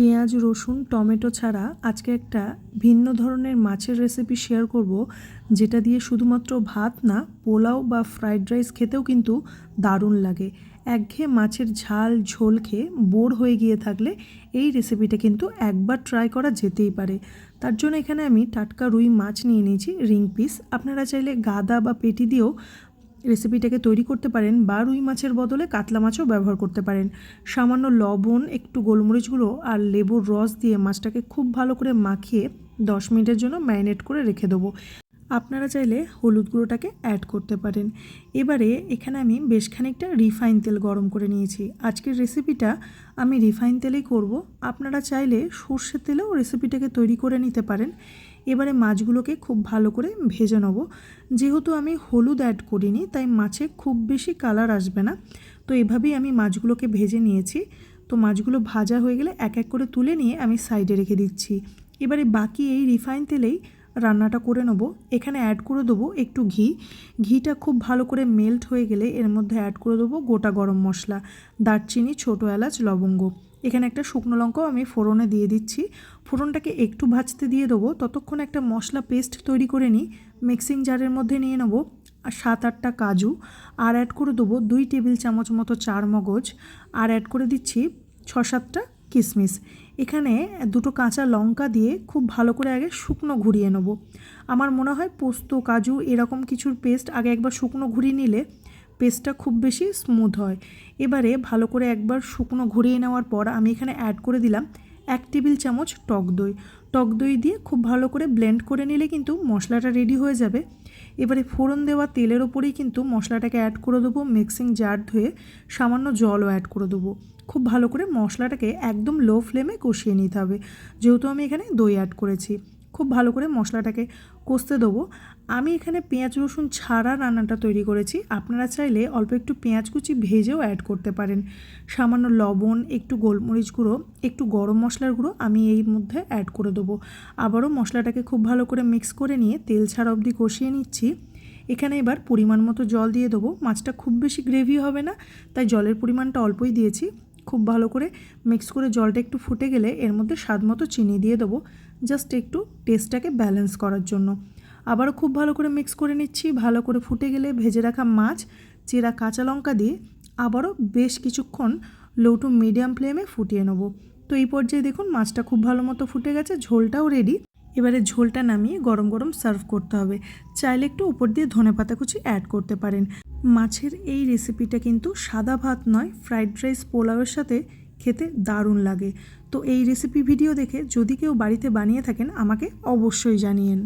পেঁয়াজ, রসুন, টমেটো ছাড়া আজকে একটা ভিন্ন ধরনের মাছের রেসিপি শেয়ার করব, যেটা দিয়ে শুধুমাত্র ভাত না, পোলাও বা ফ্রাইড রাইস খেতেও কিন্তু দারুণ লাগে। একঘেয়ে মাছের ঝাল, ঝোল খেয়ে বোর হয়ে গিয়ে থাকলে এই রেসিপিটা কিন্তু একবার ট্রাই করা যেতেই পারে। তার জন্য এখানে আমি টাটকা রুই মাছ নিয়ে নিয়েছি রিং পিস আপনারা চাইলে গাদা বা পেটি দিয়েও রেসিপিটাকে তৈরি করতে পারেন বা রুই মাছের বদলে কাতলা মাছও ব্যবহার করতে পারেন। সামান্য লবণ, একটু গোলমরিচ গুঁড়ো আর লেবুর রস দিয়ে মাছটাকে খুব ভালো করে মাখিয়ে দশ মিনিটের জন্য ম্যারিনেট করে রেখে দেবো। আপনারা চাইলে হলুদ গুঁড়োটাকে অ্যাড করতে পারেন। এবারে এখানে আমি বেশ খানিকটা রিফাইন তেল গরম করে নিয়েছি। আজকের রেসিপিটা আমি রিফাইন তেলেই করব। আপনারা চাইলে সর্ষের তেলেও রেসিপিটাকে তৈরি করে নিতে পারেন। এবারে মাছগুলোকে খুব ভালো করে ভেজে নেব। যেহেতু আমি হলুদ অ্যাড করিনি, তাই মাছে খুব বেশি কালার আসবে না। তো এভাবেই আমি মাছগুলোকে ভেজে নিয়েছি। তো মাছগুলো ভাজা হয়ে গেলে এক এক করে তুলে নিয়ে আমি সাইডে রেখে দিচ্ছি। এবারে বাকি এই রিফাইন তেলেই রান্নাটা করে নেব। এখানে অ্যাড করে দেবো একটু ঘি। ঘিটা খুব ভালো করে মেল্ট হয়ে গেলে এর মধ্যে অ্যাড করে দেবো গোটা গরম মশলা, দারচিনি, ছোটো এলাচ, লবঙ্গ। এখানে একটা শুকনো লঙ্কাও আমি ফোড়নে দিয়ে দিচ্ছি। ফোড়নটাকে একটু ভাজতে দিয়ে দেবো। ততক্ষণ একটা মশলা পেস্ট তৈরি করে নিই। মিক্সিং জারের মধ্যে নিয়ে নেব আর সাত আটটা কাজু। আর অ্যাড করে দেবো দুই টেবিল চামচ মতো চার মগজ। আর অ্যাড করে দিচ্ছি ছ সাতটা কিশমিশ এখানে দুটো কাঁচা লঙ্কা দিয়ে খুব ভালো করে আগে শুকনো ঘুরিয়ে নেব। আমার মনে হয় পোস্ত, কাজু এরকম কিছুর পেস্ট আগে একবার শুকনো ঘুরিয়ে নিলে পেস্টটা খুব বেশি স্মুথ হয়। এবারে ভালো করে একবার শুকনো ঘুরিয়ে নেওয়ার পর আমি এখানে অ্যাড করে দিলাম এক টেবিল চামচ টক দই। টক দই দিয়ে খুব ভালো করে ব্লেন্ড করে নিলে কিন্তু মশলাটা রেডি হয়ে যাবে। এবারে ফোড়ন দেওয়া তেলের ওপরেই কিন্তু মশলাটাকে অ্যাড করে দেবো মিক্সিং জার ধুয়ে সামান্য জলও অ্যাড করে দেবো। খুব ভালো করে মশলাটাকে একদম লো ফ্লেমে কষিয়ে নিতে হবে। যেহেতু আমি এখানে দই অ্যাড করেছি। খুব ভালো করে মশলাটাকে কষতে দেবো। আমি এখানে পেঁয়াজ, রসুন ছাড়া রান্নাটা তৈরি করেছি। আপনারা চাইলে অল্প একটু পেঁয়াজ কুচি ভেজেও অ্যাড করতে পারেন। সামান্য লবণ, একটু গোলমরিচ গুঁড়ো, একটু গরম মশলার গুঁড়ো আমি এই মধ্যে অ্যাড করে দেবো। আবারও মশলাটাকে খুব ভালো করে মিক্স করে নিয়ে তেল ছাড়া অবধি কষিয়ে নিচ্ছি। এখানে এবার পরিমাণ মতো জল দিয়ে দেবো। মাছটা খুব বেশি গ্রেভি হবে না, তাই জলের পরিমাণটা অল্পই দিয়েছি। খুব ভালো করে মিক্স করে জলটা একটু ফুটে গেলে এর মধ্যে স্বাদ মতো চিনি দিয়ে দেবো। জাস্ট একটু টেস্টটাকে ব্যালেন্স করার জন্য। আবারও খুব ভালো করে মিক্স করে নিচ্ছি, ভালো করে ফুটে গেলে ভেজে রাখা মাছ, চেরা কাঁচা লঙ্কা দিয়ে আবারও বেশ কিছুক্ষণ লো টু মিডিয়াম ফ্লেমে ফুটিয়ে নেব। তো এই পর্যায়ে দেখুন মাছটা খুব ভালো মতো ফুটে গেছে, ঝোলটাও রেডি এবারে ঝোলটা নামিয়ে গরম গরম সার্ভ করতে হবে। চাইলে একটু উপর দিয়ে ধনে পাতা কুচি অ্যাড করতে পারেন। মাছের এই রেসিপিটা কিন্তু সাদা ভাত নয় ফ্রাইড রাইস পোলাওয়ের সাথে খেতে দারুণ লাগে। তো এই রেসিপি ভিডিও দেখে যদি কেউ বাড়িতে বানিয়ে থাকেন, আমাকে অবশ্যই জানিয়েন।